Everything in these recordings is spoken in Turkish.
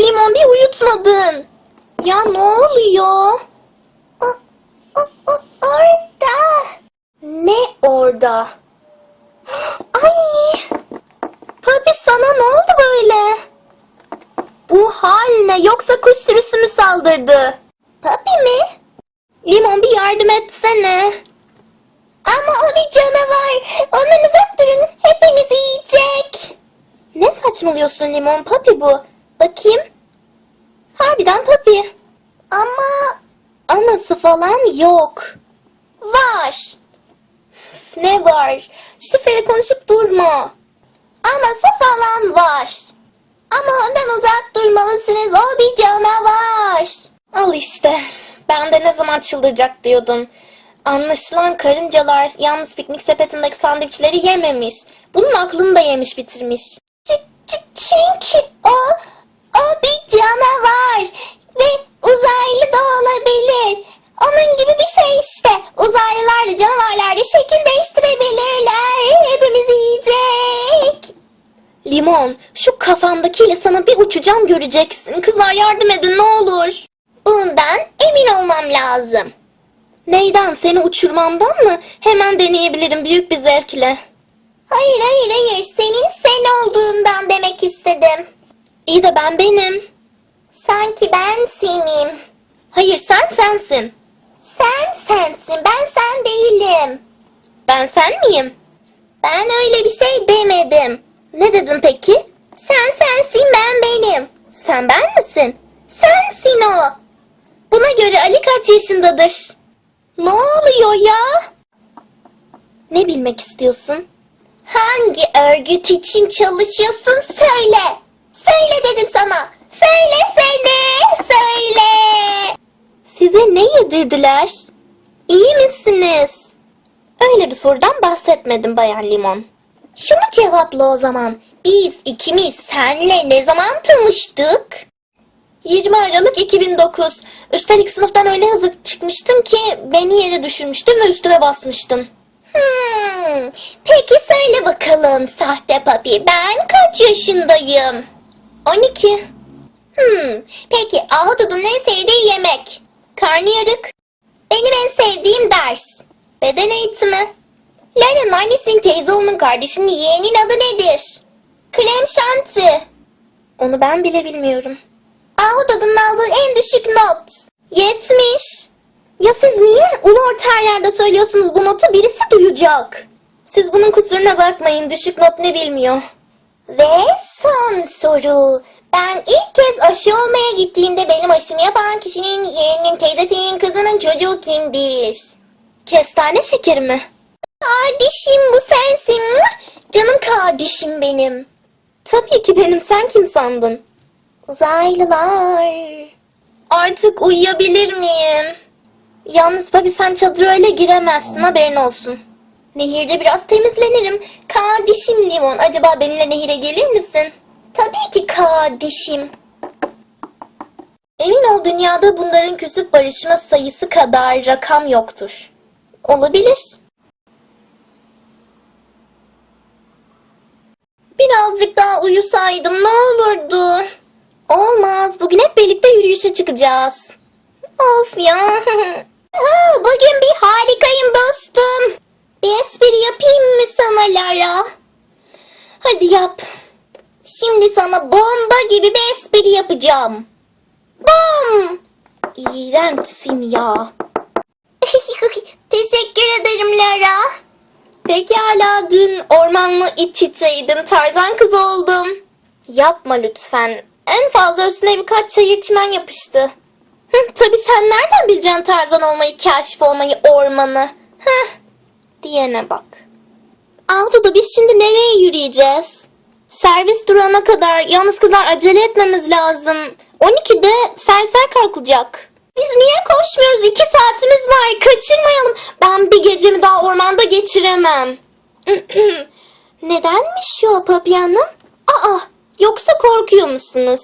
Limon bir uyutmadın. Ya ne oluyor? O, o, o, orada. Ne orada? Ay! Papi sana ne oldu böyle? Bu hal ne? Yoksa kuş sürüsü mü saldırdı? Papi mi? Limon bir yardım etsene. Ama o bir canavar. Ondan uzak durun. Hepinizi yiyecek. Ne saçmalıyorsun Limon? Papi bu. Bakayım. Harbiden papi. Ama Aması falan yok. var. Ne var? Şifreyle konuşup durma. Aması falan var. Ama ondan uzak durmalısınız. O bir canavar. Al işte. Ben de ne zaman çıldıracak diyordum. Anlaşılan karıncalar yalnız piknik sepetindeki sandviçleri yememiş. Bunun aklını da yemiş bitirmiş. Çünkü o, kafandakiyle sana bir uçacağım göreceksin. Kızlar yardım edin ne olur. Bundan emin olmam lazım. Neyden? Seni uçurmamdan mı? Hemen deneyebilirim büyük bir zevkle. Hayır hayır hayır senin sen olduğundan demek istedim. İyi de ben benim. Sanki ben senim. Hayır sen sensin. Sen sensin ben sen değilim. Ben sen miyim? Ben öyle bir şey demedim. Ne dedin peki? Sen sensin ben benim. Sen ben misin? Sensin o. Buna göre Ali kaç yaşındadır? Ne oluyor ya? Ne bilmek istiyorsun? Hangi örgüt için çalışıyorsun söyle. Söyle dedim sana. Söylesene. Söyle. Size ne yedirdiler? İyi misiniz? Öyle bir sorudan bahsetmedim Bayan Limon. Şunu cevapla o zaman. Biz ikimiz senle ne zaman tanıştık? 20 Aralık 2009. Üstelik sınıftan öyle hızlı çıkmıştım ki beni yere düşürmüştün ve üstüme basmıştın. Hmm, peki söyle bakalım sahte papi ben kaç yaşındayım? 12. Hmm, peki Ahudud'un en sevdiği yemek? Karnıyarık. Benim en sevdiğim ders. Beden eğitimi. Lara'nın annesinin teyze oğlunun kardeşinin yeğenin adı nedir? Krem şanti. Onu ben bile bilmiyorum. Ahudud'un aldığı en düşük not. 70. Ya siz niye ulu orta her yerde söylüyorsunuz bu notu birisi duyacak. Siz bunun kusuruna bakmayın düşük not ne bilmiyor. Ve son soru. Ben ilk kez aşı olmaya gittiğimde benim aşımı yapan kişinin yeğeninin teyzesinin kızının çocuğu kimdir? Kestane şekeri mi? Kardeşim bu sensin. Canım kardeşim benim. Tabii ki benim sen kim sandın? Uzaylılar. Artık uyuyabilir miyim? Yalnız Babi sen çadıra öyle giremezsin haberin olsun. Nehirde biraz temizlenirim. Kardeşim Limon acaba benimle nehire gelir misin? Tabii ki kardeşim. Emin ol dünyada bunların küsüp barışma sayısı kadar rakam yoktur. Olabilir. Birazcık daha uyusaydım ne olurdu? Olmaz. Bugün hep birlikte yürüyüşe çıkacağız. Of ya. Bugün bir harikayım dostum. Bir espri yapayım mı sana Lara? Hadi yap. Şimdi sana bomba gibi bir espri yapacağım. Bom! İğrençsin ya. Teşekkür ederim Lara. Pekala dün ormanlı it çiçeğiydim. Tarzan kız oldum. Yapma lütfen. En fazla üstüne birkaç çayır çimen yapıştı. Hı, tabii sen nereden bileceksin Tarzan olmayı, kaşif olmayı, ormanı? Heh, diyene bak. Avduda biz şimdi nereye yürüyeceğiz? Servis durana kadar yalnız kızlar acele etmemiz lazım. 12'de serser kalkacak. Biz niye koşmuyoruz? İki saatimiz var. Kaçırmayalım. Ben bir gecemi daha ormanda geçiremem. Nedenmiş o Papi Hanım? Aa, yoksa korkuyor musunuz?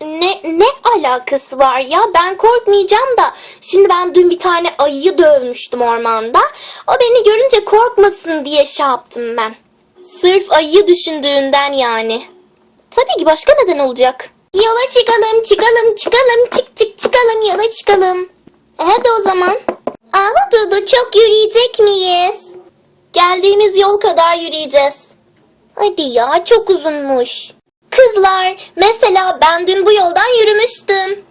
Ne, ne alakası var ya? Ben korkmayacağım da. Şimdi ben dün bir tane ayıyı dövmüştüm ormanda. O beni görünce korkmasın diye şey yaptım ben. Sırf ayıyı düşündüğünden yani. Tabii ki başka neden olacak? Yola çıkalım, çıkalım, çıkalım, çık çık çıkalım, yola çıkalım. Hadi o zaman. Aha Dudu çok yürüyecek miyiz? Geldiğimiz yol kadar yürüyeceğiz. Hadi ya çok uzunmuş. Kızlar, mesela ben dün bu yoldan yürümüştüm.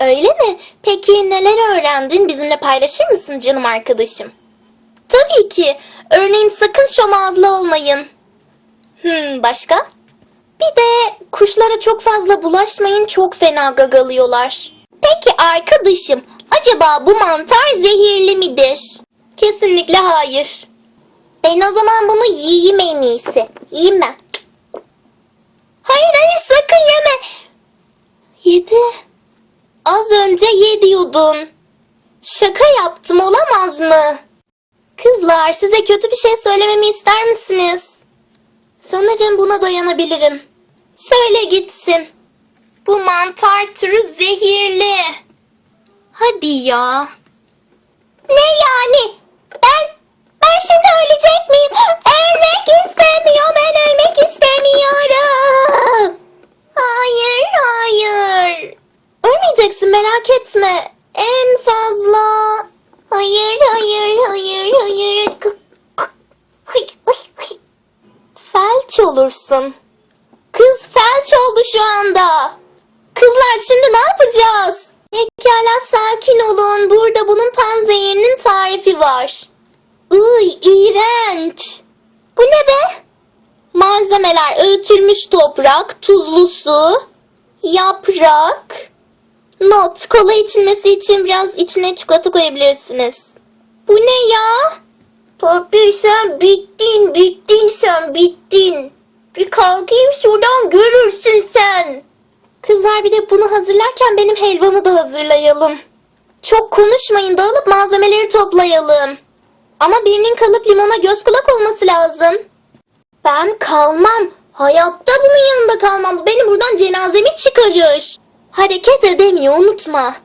Öyle mi? Peki neler öğrendin? Bizimle paylaşır mısın canım arkadaşım? Tabii ki. Örneğin sakın şomazlı olmayın. Hmm, başka? Bir de kuşlara çok fazla bulaşmayın çok fena gagalıyorlar. Peki arkadaşım, acaba bu mantar zehirli midir? Kesinlikle hayır. Ben o zaman bunu yiyeyim en iyisi. Yiyeyim ben. Hayır hayır sakın yeme. Yedi. Az önce ye. Şaka yaptım olamaz mı? Kızlar size kötü bir şey söylememi ister misiniz? Sanırım buna dayanabilirim. Söyle gitsin. Bu mantar türü zehirli. Hadi ya. Ne yani? Ben, ben şimdi ölecek miyim? Ölmek istemiyorum, ben ölmek istemiyorum. Hayır hayır. Ölmeyeceksin merak etme. En fazla Hayır, hayır, hayır, hayır. Felç olursun. Oldu şu anda. Kızlar şimdi ne yapacağız? Pekala sakin olun. Burada bunun panzehirinin tarifi var. Iy iğrenç. Bu ne be? Malzemeler öğütülmüş toprak, tuzlu su, yaprak. Not, kola içilmesi için biraz içine çikolata koyabilirsiniz. Bu ne ya? Papi sen bittin, bittin sen, bittin. Bir kalkayım şuradan görürsün sen. Kızlar bir de bunu hazırlarken benim helvamı da hazırlayalım. Çok konuşmayın, dağılıp malzemeleri toplayalım. Ama birinin kalıp limona göz kulak olması lazım. Ben kalmam. Hayatta bunun yanında kalmam. Bu beni buradan cenazemi çıkarır. Hareket edemiyor unutma.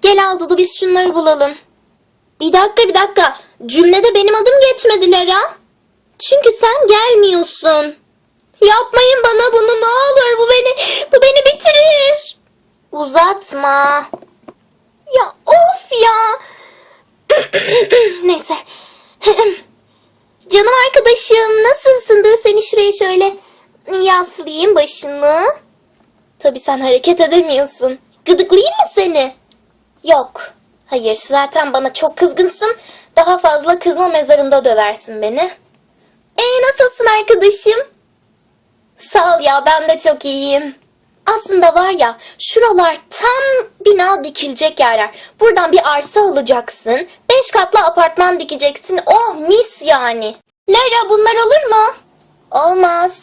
Gel al Dudu biz şunları bulalım. Bir dakika bir dakika. Cümlede benim adım geçmedi Lara. Çünkü sen gelmiyorsun. Yapmayın bana bunu ne olur. Bu beni bu beni bitirir. Uzatma. Ya of ya. Neyse. Canım arkadaşım nasılsın? Dur seni şuraya şöyle yaslayayım başını. Tabii sen hareket edemiyorsun. Gıdıklayayım mı seni? Yok. Hayır zaten bana çok kızgınsın. Daha fazla kızma mezarımda döversin beni. E nasılsın arkadaşım? Sağ ol ya ben de çok iyiyim. Aslında var ya şuralar tam bina dikilecek yerler. Buradan bir arsa alacaksın. Beş katlı apartman dikeceksin. Oh mis yani. Lara bunlar olur mu? Olmaz.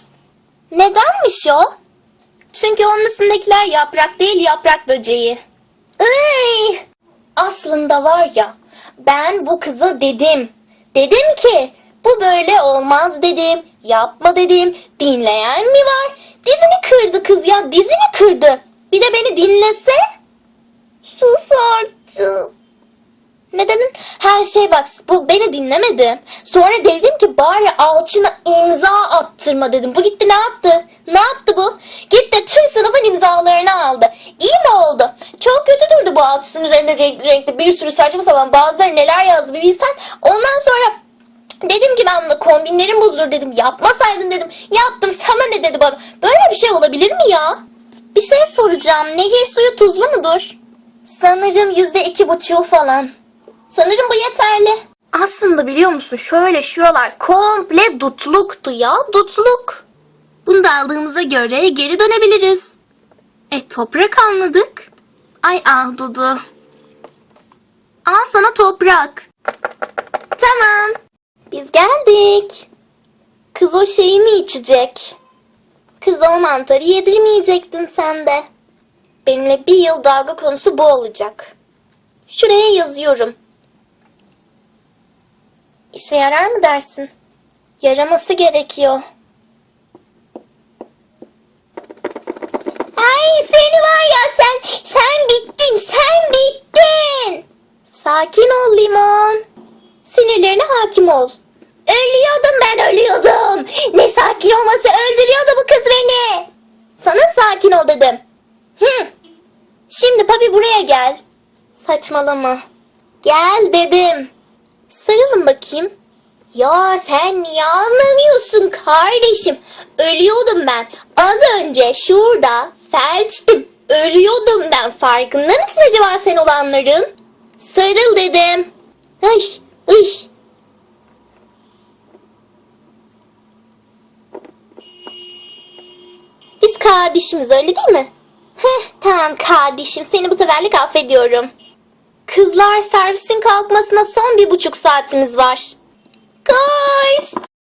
Nedenmiş o? Çünkü onun üstündekiler yaprak değil yaprak böceği. Iy! Aslında var ya ben bu kıza dedim. Dedim ki bu böyle olmaz dedim. Yapma dedim. Dinleyen mi var? Dizini kırdı kız ya dizini kırdı. Bir de beni dinlese. Sus artık. Ne dedin? Her şey bak bu beni dinlemedi. Sonra dedim ki bari alçına imza attırma dedim. Bu gitti ne yaptı? Ne yaptı bu? Gitti tüm sınıfın imzalarını aldı. İyi mi oldu? Çok kötü durdu bu alçısının üzerinde renkli renkli bir sürü saçma sapan bazıları neler yazdı bir bilsen. Ondan sonra dedim ki ben bunu kombinlerim bozulur dedim. Yapmasaydın dedim. Yaptım sana ne dedi bana. Böyle bir şey olabilir mi ya? Bir şey soracağım. Nehir suyu tuzlu mudur? Sanırım yüzde iki buçuğu falan. Sanırım bu yeterli. Aslında biliyor musun şöyle şuralar komple dutluktu ya dutluk. Bunu da aldığımıza göre geri dönebiliriz. E toprak anladık. Ay ah Dudu. Al sana toprak. Tamam. Biz geldik. Kız o şeyi mi içecek? Kız o mantarı yedirmeyecektin sen de. Benimle bir yıl dalga konusu bu olacak. Şuraya yazıyorum. İşe yarar mı dersin? Yaraması gerekiyor. Ay seni var ya sen, sen bittin, sen bittin. Sakin ol limon. Sinirlerine hakim ol. Ölüyordum ben ölüyordum. Ne sakin olması öldürüyordu bu kız beni. Sana sakin ol dedim. Hı. Şimdi papi buraya gel. Saçmalama. Gel dedim. Sarılın bakayım. Ya sen niye anlamıyorsun kardeşim? Ölüyordum ben. Az önce şurada felçtim. Ölüyordum ben. Farkında mısın acaba sen olanların? Sarıl dedim. Ay, ay. Biz kardeşimiz öyle değil mi? Heh tamam kardeşim seni bu seferlik affediyorum. Kızlar servisin kalkmasına son bir buçuk saatimiz var. Koş!